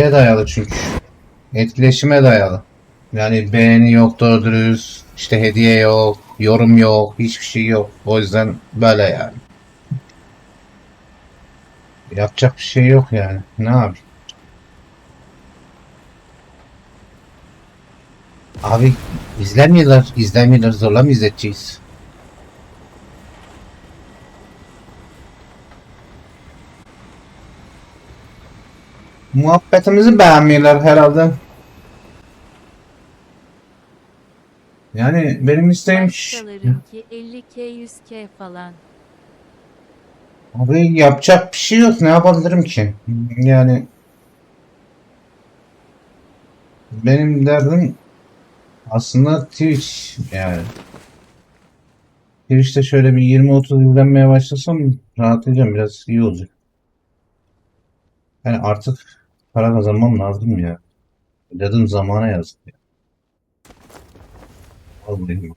şeye dayalı çünkü. Etkileşime dayalı. Yani beğeni yok doğru işte hediye yok, yorum yok, hiçbir şey yok. O yüzden böyle yani. Yapacak bir şey yok yani. Ne yapayım? Abi izlemiyorlar, izlemiyorlar. Zorla mı izleteceğiz? Muhabbetimizi beğenmiyorlar herhalde. Yani benim isteğim Başkalarınki 50k 100k falan. Abi yapacak bir şey yok. Ne yapabilirim ki? Yani benim derdim aslında Twitch yani. Twitch'te şöyle bir 20-30 izlenmeye başlasam rahatlayacağım. Biraz iyi olacak. Yani artık para kazanmam lazım ya. Dedim zamana yazık ya. Al burayı.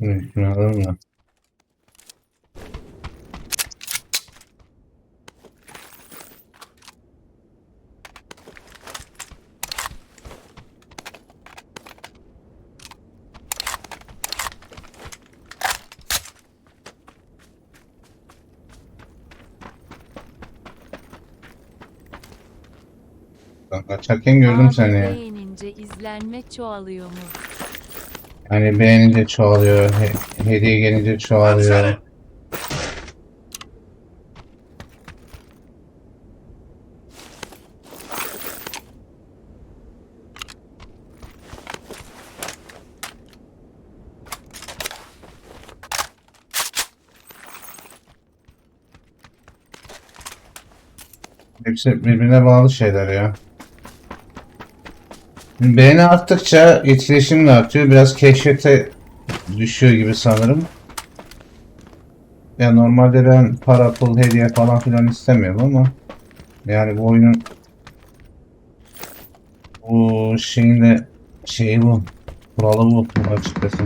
Hı, kaçarken gördüm Abi seni. Beğenince izlenme çoğalıyor mu? Yani beğenince çoğalıyor, he- hediye gelince çoğalıyor. Hepsi birbirine bağlı şeyler ya. Beğeni arttıkça etkileşim de artıyor. Biraz keşfete düşüyor gibi sanırım. Ya normalde ben para, pul, hediye falan filan istemiyorum ama yani bu oyunun bu şeyin de şeyi bu. Kuralı bu açıkçası.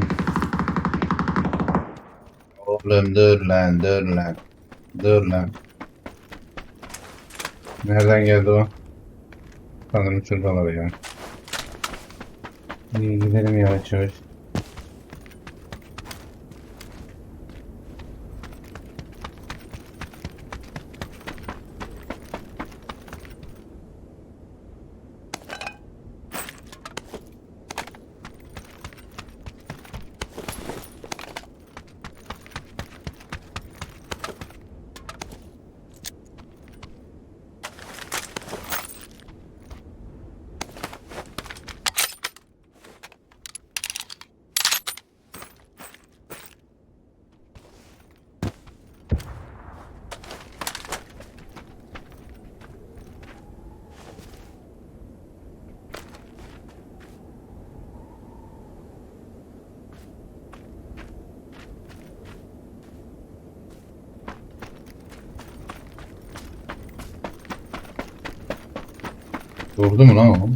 Oğlum dur lan dur lan. Dur lan. Nereden geldi o? Sanırım şuradalar ya. İyi gidelim yavaş yavaş. Durdu mu lan o?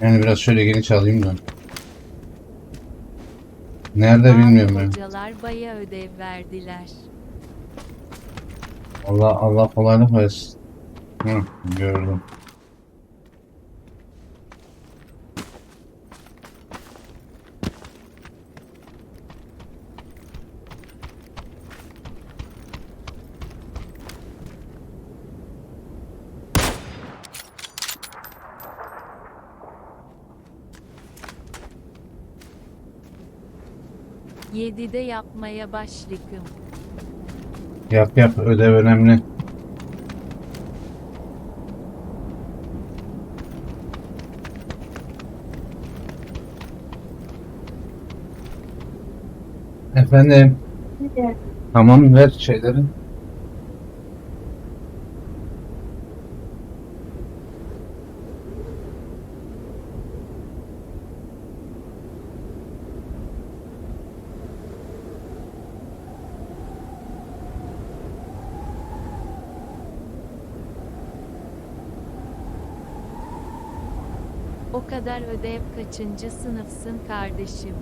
Yani biraz şöyle geniş alayım da. Nerede bilmiyorum ben. hocalar baya ödev verdiler. Allah Allah kolaylık versin. Hı, gördüm. Yedide yapmaya başlıkım. Yap yap ödev önemli. Efendim. Tamam ver şeyleri. O kadar ödev kaçıncı sınıfsın kardeşim?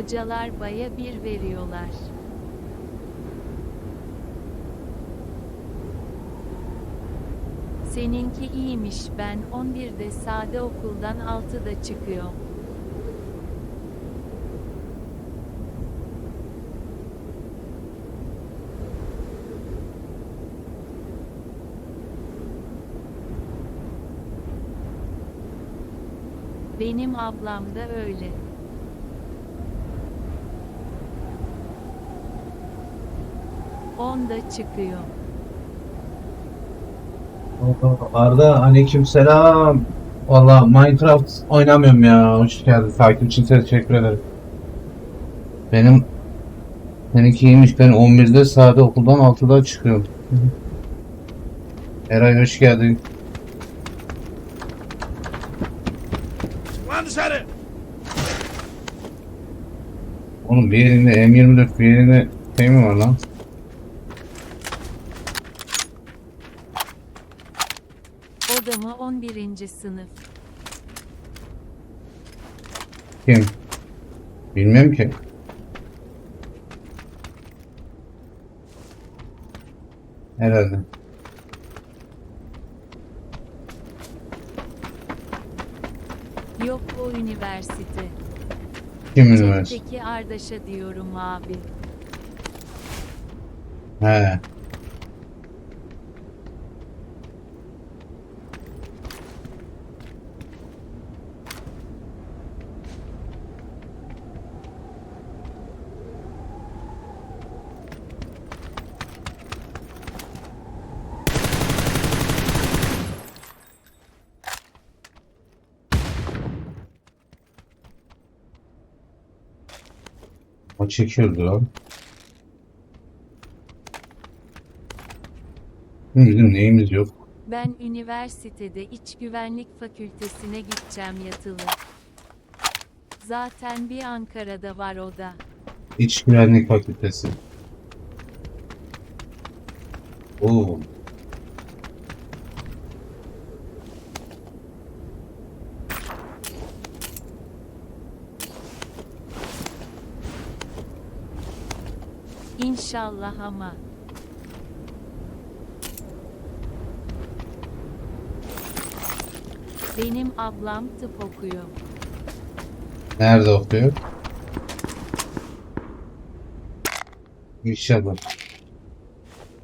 Hocalar baya bir veriyorlar. Seninki iyiymiş ben 11'de sade okuldan 6'da çıkıyorum. Benim ablam da öyle. Onda çıkıyor. Arda aleykümselam. Valla Minecraft oynamıyorum ya. Hoş geldin. Takip için teşekkür ederim. Benim Seninki iyiymiş. Ben 11'de sade okuldan 6'da çıkıyorum. Eray hoş geldin. Lan dışarı! Oğlum bir yerinde M24 bir yerinde şey mi var lan? O da mı 11. sınıf? Kim? Bilmem ki. Herhalde. Yok o üniversite. Kim üniversite? Çekteki Ardaş'a diyorum abi. He. O çekiyordu lan. Bizim neyimiz yok. Ben üniversitede iç güvenlik fakültesine gideceğim yatılı. Zaten bir Ankara'da var o da. İç güvenlik fakültesi. Oo. İnşallah ama. Benim ablam tıp okuyor. Nerede okuyor? İnşallah.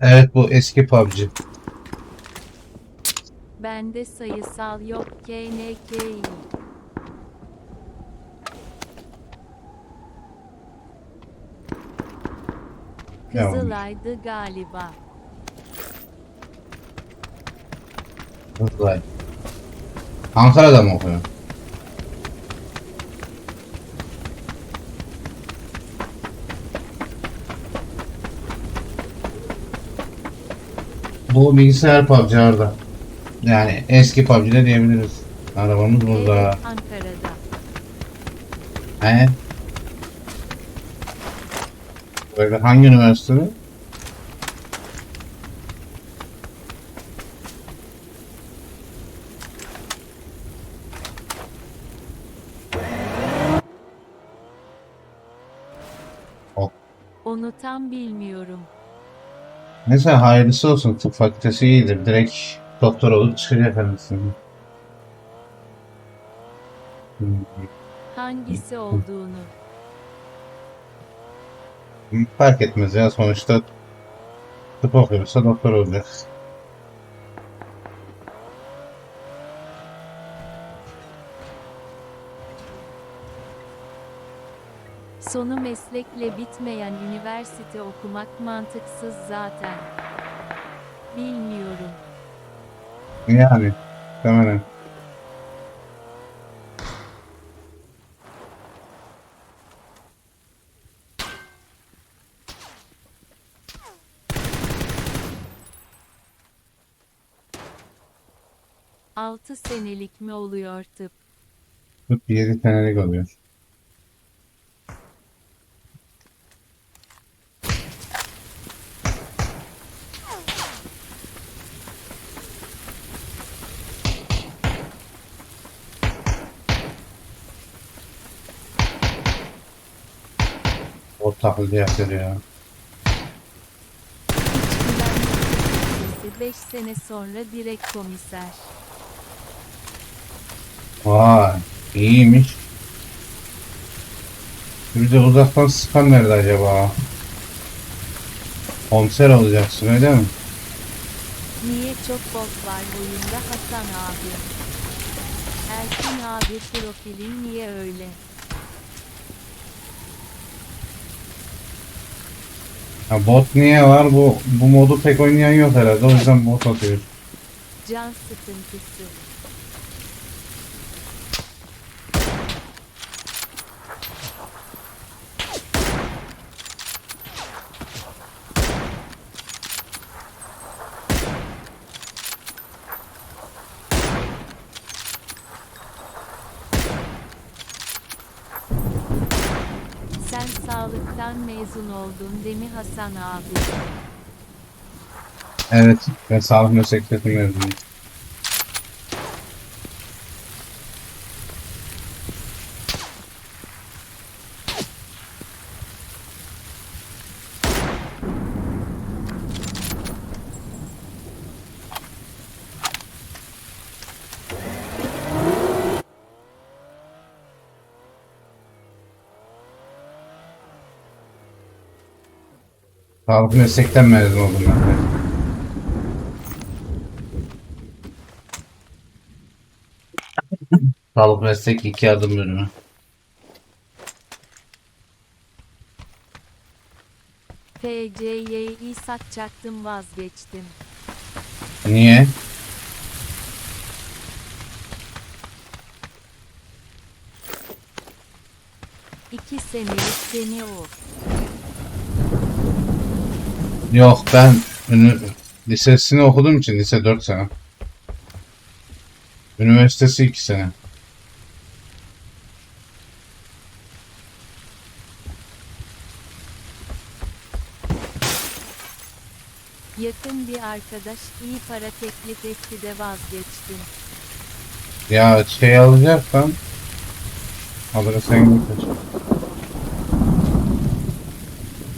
Evet bu eski PUBG. Bende sayısal yok KNK'yi. Kızılay'dı galiba. Vallahi. Ankara'da mı okuyor? Bu bilgisayar PUBG Arda. Yani eski PUBG de diyebiliriz. Arabamız burada. Ankara'da. He? Böyle hangi üniversite? Onu tam bilmiyorum. Neyse hayırlısı olsun. Tıp fakültesi iyidir. Direkt doktor olup çıkacak. Hmm. Hangisi olduğunu. Fark etmez ya sonuçta tıp okuyorsa doktor olacak. Sonu meslekle bitmeyen üniversite okumak mantıksız zaten. Bilmiyorum. Yani. Hemen. 6 senelik mi oluyor tıp? Tıp 7 senelik oluyor. O taklidi yapıyor ya. İç güvenlik fakültesi 5 sene sonra direkt komiser. Vay iyiymiş. Bir de uzaktan sıkan nerede acaba? Komiser olacaksın öyle mi? Niye çok bot var oyunda Hasan abi? Erkin abi profilin niye öyle? Ha, bot niye var? Bu bu modu pek oynayan yok herhalde. O yüzden bot atıyor. Can sıkıntısı. Sen mezun oldun değil mi Hasan abi? Evet. Ben sağlık meslekleri mezunuyum. Sağlık meslekten mezun oldum ben de. Sağlık meslek iki adım bölümü. FC'yi satacaktım vazgeçtim. Niye? İki senelik seni o. Yok ben ünü, lisesini okuduğum için lise 4 sene. Üniversitesi 2 sene. Yakın bir arkadaş iyi para teklif etti de vazgeçtim. Ya şey alacaksan adını sen getir.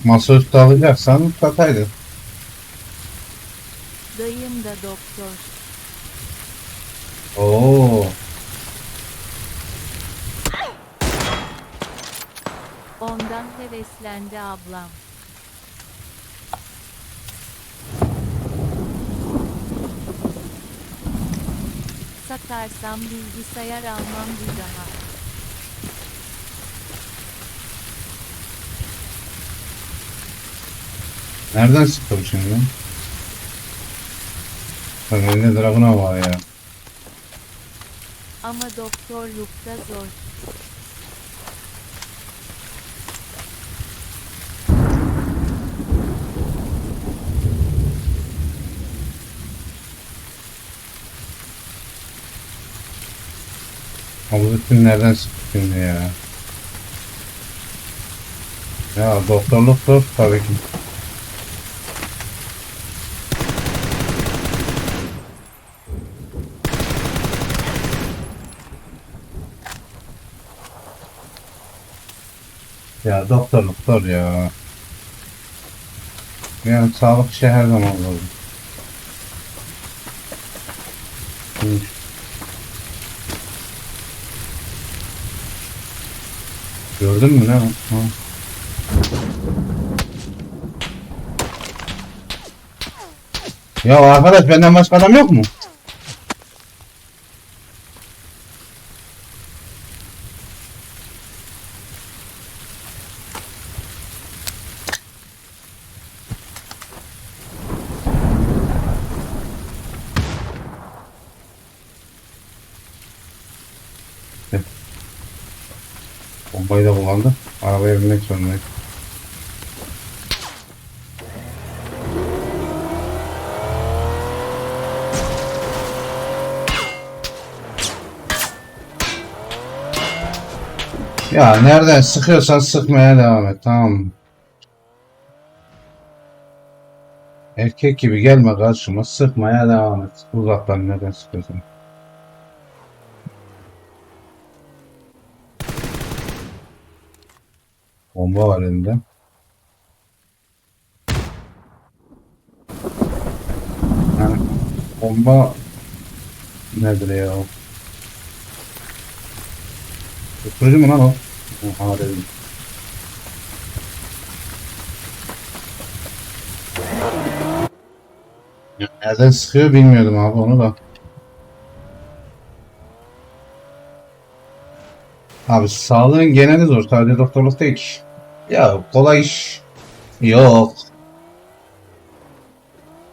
Masaüstü alacaksan sataydın. Dayım da doktor. Oo. Ondan heveslendi ablam. Satarsam bilgisayar almam bir daha. Nereden sıktım şimdi? Bak elinde dragona var ya. Ama doktorlukta zor. Havuzun nereden sıktı şimdi ya? Ya doktorluk zor tabii ki. Ya doktorluk zor ya. Yani sağlık işi her zaman. Hı. Gördün mü ne? Ha. Ya arkadaş benden başka adam yok mu? Ya nereden sıkıyorsan sıkmaya devam et tamam mı? Erkek gibi gelme karşıma sıkmaya devam et. Uzaktan nereden sıkıyorsan. Bomba var elinde. Yani bomba nedir ya? Tutucu mu lan o? Oha dedim. Ya Nereden sıkıyor bilmiyordum abi onu da. Abi sağlığın geneli zor. Sadece doktorluk değil. Ya kolay iş yok.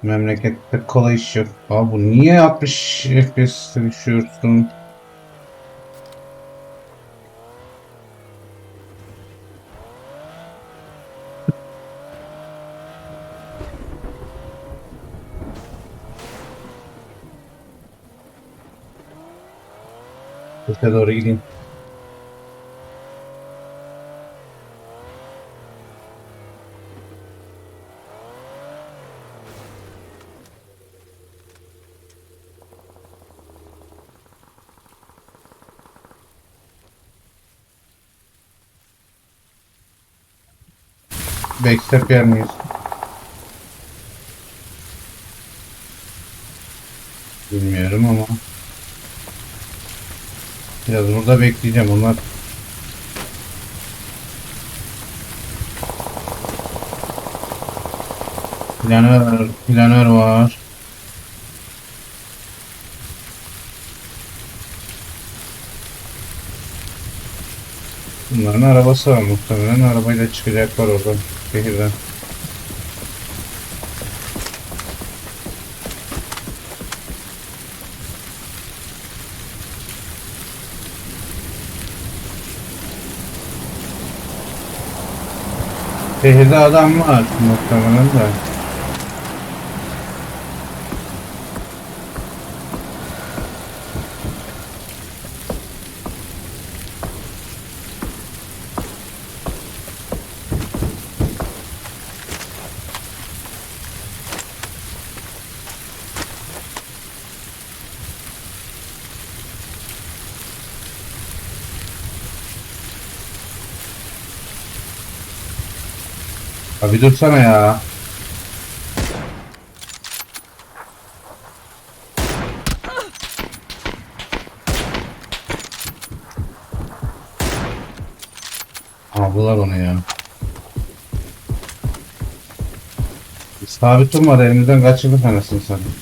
Memlekette kolay iş yok. Abi bu niye 60 FPS düşüyorsun? Öte doğru gideyim. Backstep yer miyiz? Bilmiyorum ama. Biraz burada bekleyeceğim onlar. Planör, planör var. Bunların arabası var muhtemelen. Arabayla çıkacaklar oradan şehirden. Şehirde adam var muhtemelen de. Abi dursana ya. Aldılar onu ya. Sabit durmadı elimizden kaçırdık anasını satayım.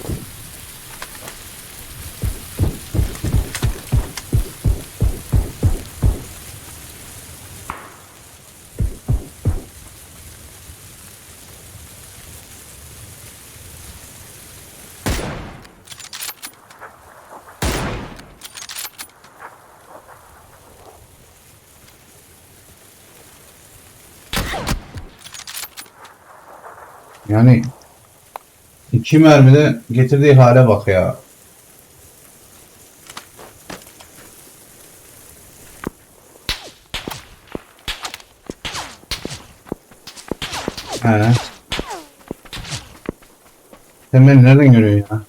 Yani iki mermide getirdiği hale bak ya. He. Sen beni nereden görüyorsun ya?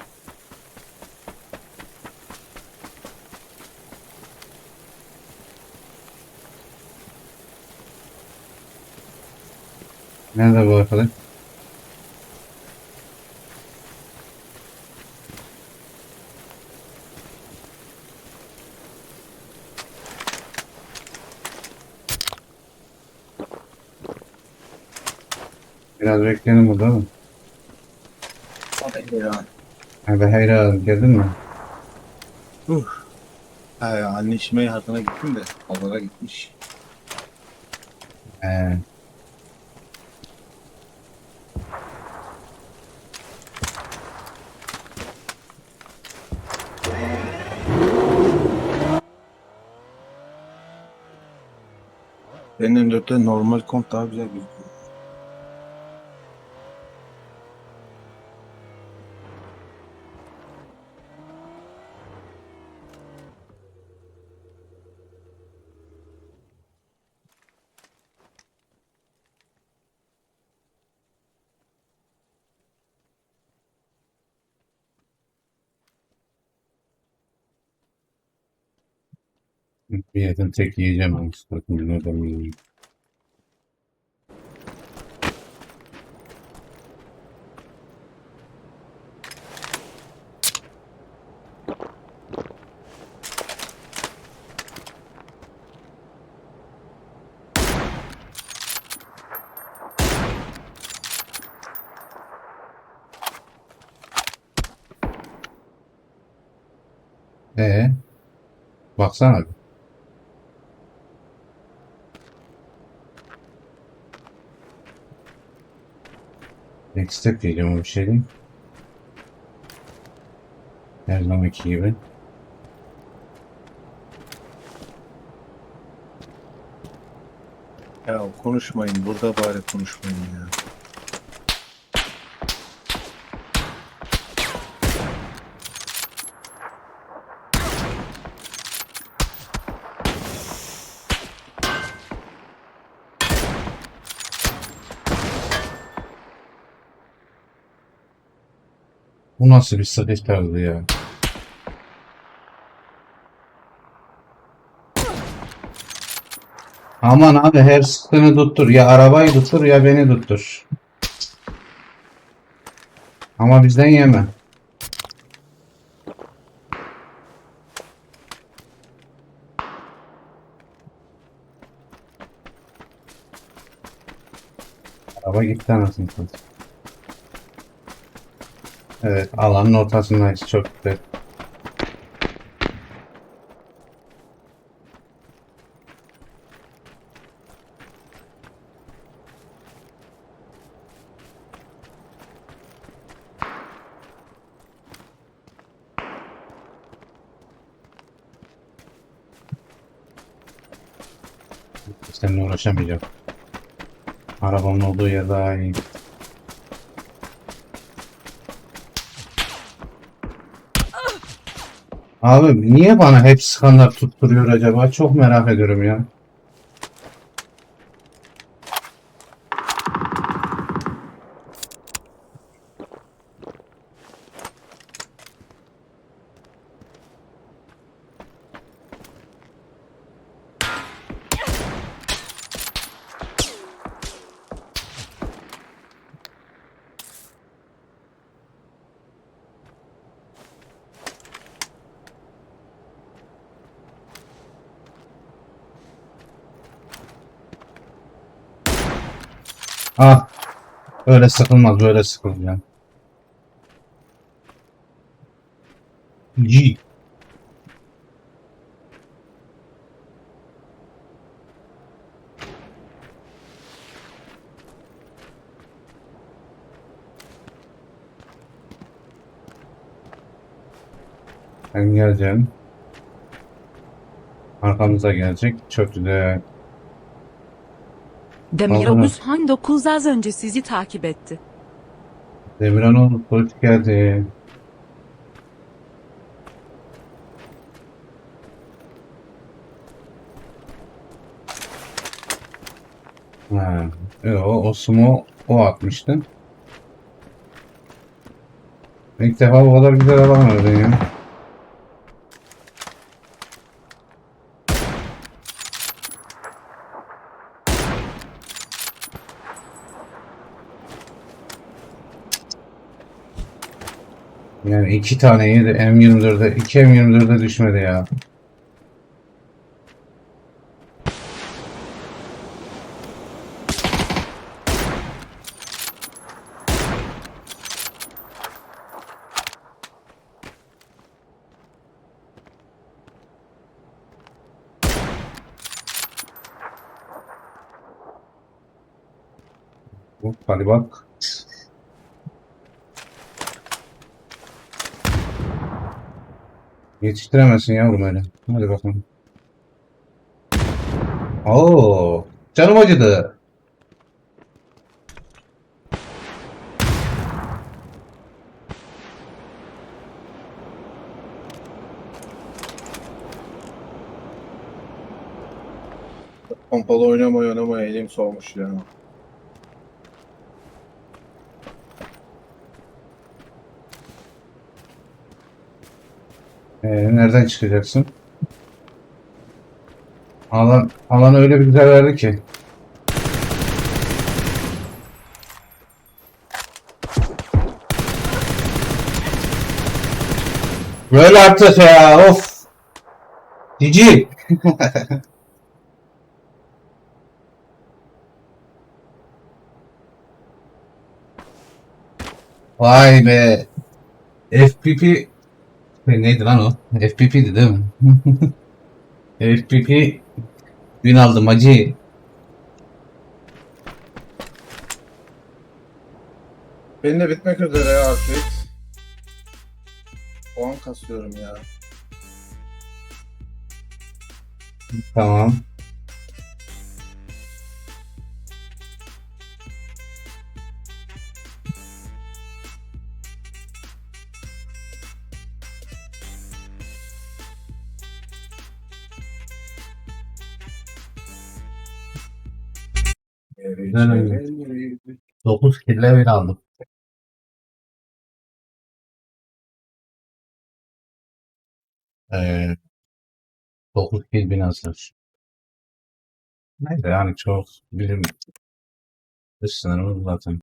Nerede bu arkadaş? Biraz bekleyelim burada mı? Hadi ya. Hadi hayra geldin mi? Uh. Ya anne işime yardıma gittim de pazara gitmiş. He. Benim M4'te normal komp daha güzel gözüküyor. Bir yedim tek yiyeceğim ama bakın ne yiyeyim. Ee, baksana bir. Next step diyeceğim o şey değil. Her zamanki gibi. Ya konuşmayın burada bari konuşmayın ya. Nasıl bir sıkış tarzı ya? Aman abi her sıktığını tuttur. Ya arabayı tuttur ya beni tuttur. Ama bizden yeme. Araba gitti anasını satayım. Evet alanın ortasındayız. Çok güzel. Seninle uğraşamayacağım. Arabamın olduğu yer daha iyi. Abi niye bana hep skanlar tutturuyor acaba? Çok merak ediyorum ya. Ah. Öyle sıkılmaz, böyle sıkılacağım. G. Ben geleceğim. Arkamıza gelecek. Çok güzel. Demirobus Han 9 az önce sizi takip etti. Demiranoğlu hoş geldi. Ha, evet, o, o sumo o atmıştı. İlk defa bu kadar güzel alamadım ya. Yani iki tane yedi M24'de, iki M24'de düşmedi ya. Hadi bak. Yetiştiremezsin yavrum öyle. Hadi bakalım. Oo, canım acıdı. Pompalı oynamaya oynamaya elim soğumuş ya. Ee, nereden çıkacaksın? Alan, alan öyle bir güzel verdi ki. Böyle artık ya of. Cici. Vay be. FPP neydi lan o? FPP'di değil mi? FPP Gün aldım acı. Benim de bitmek üzere artık. Puan kasıyorum ya. Tamam. 9 kille bir aldım. Ee, 9 kill bin hazır. Neyse yani çok bizim dış sınırımız zaten.